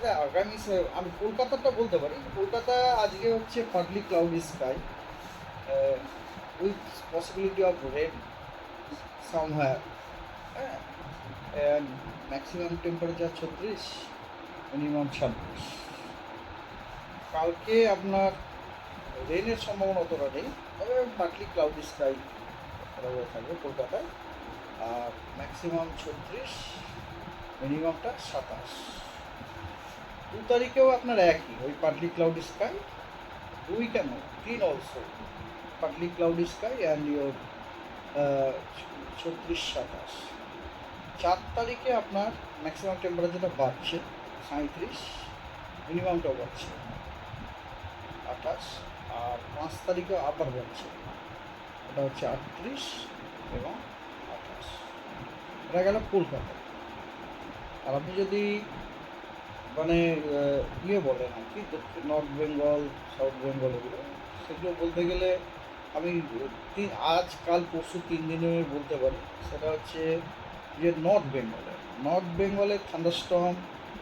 কলকাতাতে আগামী আমি কলকাতাটা বলতে পারি। কলকাতা আজকে হচ্ছে partly cloudy sky with possibility of rain somewhere হ্যাঁ? ম্যাক্সিমাম টেম্পারেচার ছত্রিশ মিনিমাম ছাব্বিশ। কালকে আপনার রেনের সম্ভাবনা অতটা নেই, তবে পার্টলি ক্লাউড স্কাই থাকবে কলকাতায়। আর ম্যাক্সিমাম ছত্রিশ মিনিমামটা সাতাশ। দু তারিখেও আপনার একই, ওই পার্টলি ক্লাউড স্কাই দুই কেন? তিন also partly cloudy sky and your ছত্রিশ সাতাশ। চার তারিখে আপনার ম্যাক্সিমাম টেম্পারেচারটা বাড়ছে সাঁত্রিশ মিনিমামটাও বাড়ছে, আঠাশ, আর পাঁচ তারিখে আবার বাড়ছে। ওটা হচ্ছে আটত্রিশ এবং আঠাশ। এটা গেল কলকাতা। আর আপনি যদি মানে ইয়ে বলে আর কি নর্থ বেঙ্গল সাউথ বেঙ্গল এগুলো। সেগুলো বলতে গেলে আমি আজ, কাল, পরশু তিন দিনে বলতে পারি। সেটা হচ্ছে যে নর্থ বেঙ্গলে নর্থ বেঙ্গলে thunderstorm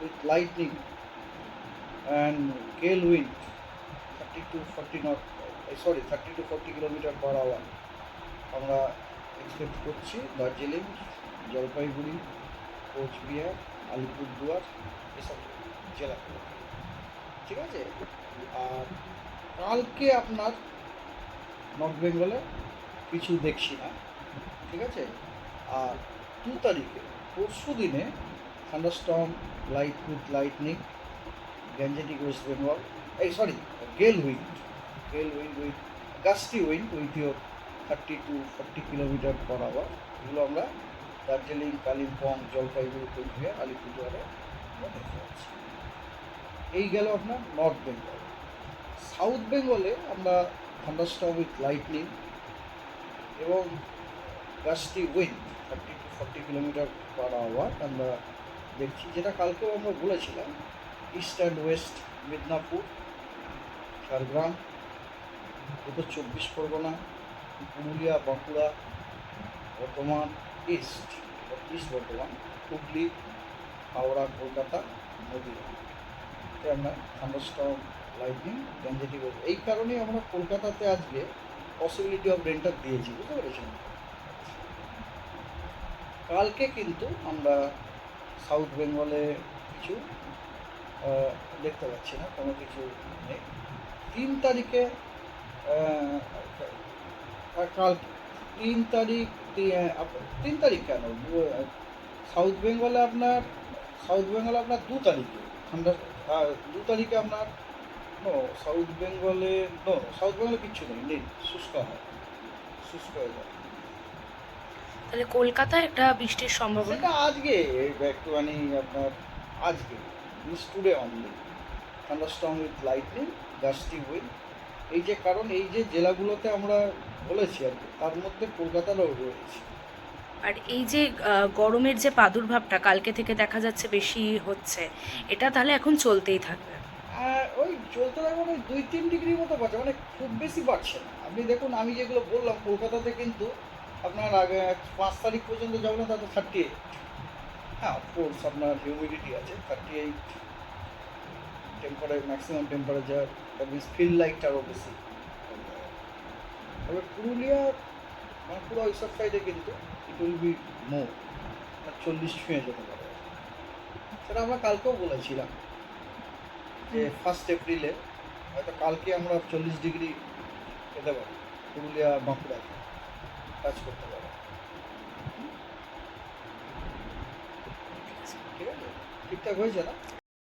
with lightning and gale wind thirty two forty not sorry thirty two forty kilometre per hour আমরা এক্সপেক্ট করছি। দার্জিলিং, জলপাইগুড়ি, কোচবিহার আলিপুরদুয়ার, এসব জেলাগুলো ঠিক আছে? আর কালকে আপনার নর্থ বেঙ্গলে কিছু দেখছি না। ঠিক আছে? আর দু তারিখে, পরশু দিনে thunderstorm, light with lightning Gangetic West Bengal, এই sorry, gale wind gale wind with, gusty wind with your thirty two, forty kilometre per hour, এগুলো আমরা দার্জিলিং, কালিম্পং জলপাইগুড়ি কোচবিহার আলিপুরদুয়ারে আমরা দেখতে এই গেল আপনার নর্থ বেঙ্গল সাউথ বেঙ্গলে আমরা থান্ডারস্টর্ম উইথ লাইটনিং এবং gusty wind thirty two forty kilometre per hour আমরা দেখছি, যেটা কালকেও আমরা বলেছিলাম east and west Midnapore Jhargram উত্তর চব্বিশ পরগনা, পুরুলিয়া, বাঁকুড়া, বর্ধমান ইস্ট ইস্ট বর্ধমান হুগলি, হাওড়া, কলকাতা, নদীয়া। আমরা থান্ডারস্টর্ম লাইটনিং গ্যাঞ্জেটিক এই কারণেই আমরা কলকাতাতে আজকে পসিবিলিটি অফ রেন্টার দিয়েছি, বুঝতে পেরেছেন? কালকে কিন্তু আমরা সাউথ বেঙ্গলে কিছু দেখতে পাচ্ছি না, কোনো কিছু নেই। তিন তারিখে কাল তিন তারিখ তিন তারিখ কেন? সাউথ বেঙ্গলে আপনার সাউথ বেঙ্গলে আপনার দু তারিখে। ঠান্ডা আর দু তারিখে আপনার নো সাউথ বেঙ্গলে নো সাউথ বেঙ্গলে কিচ্ছু নেই নেই শুষ্ক হয় শুষ্ক হয়ে যায় তাহলে কলকাতায় একটা বৃষ্টির সম্ভাবনা? সেটা আজকে একটুখানি আপনার আজকে miss today only thunderstorm with lightning gusty wind এই যে কারণ এই যে জেলাগুলোতে আমরা বলেছি আর তার মধ্যে কলকাতারও রয়েছে। আর এই যে গরমের যে প্রাদুর্ভাবটা কালকে থেকে দেখা যাচ্ছে বেশি হচ্ছে এটা তাহলে এখন চলতেই থাকবে। আর ওই চলতে থাকবে ওই দুই তিন ডিগ্রি মতো বাড়ছে মানে খুব বেশি বাড়ছে না। আপনি দেখুন আমি যেগুলো বললাম কলকাতাতে কিন্তু আপনার আগে পাঁচ তারিখ পর্যন্ত যাবেন তাতে থার্টি এইট হ্যাঁ অফকোর্স আপনার হিউমিডিটি আছে thirty eight temperature maximum temperature that means feel লাইকটা আরও বেশি। তবে পুরুলিয়া বাঁকুড়া ওইসব সাইডে কিন্তু ইট উইল বি মোর চল্লিশ ছুঁয়ে যেতে পারে। সেটা আমরা কালকেও বলেছিলাম যে ফার্স্ট এপ্রিলে হয়তো কালকে আমরা চল্লিশ ডিগ্রি পেতে পারি পুরুলিয়া বাঁকুড়া কাজ করতে পারো। ঠিক আছে? ঠিকঠাক হয়েছে না?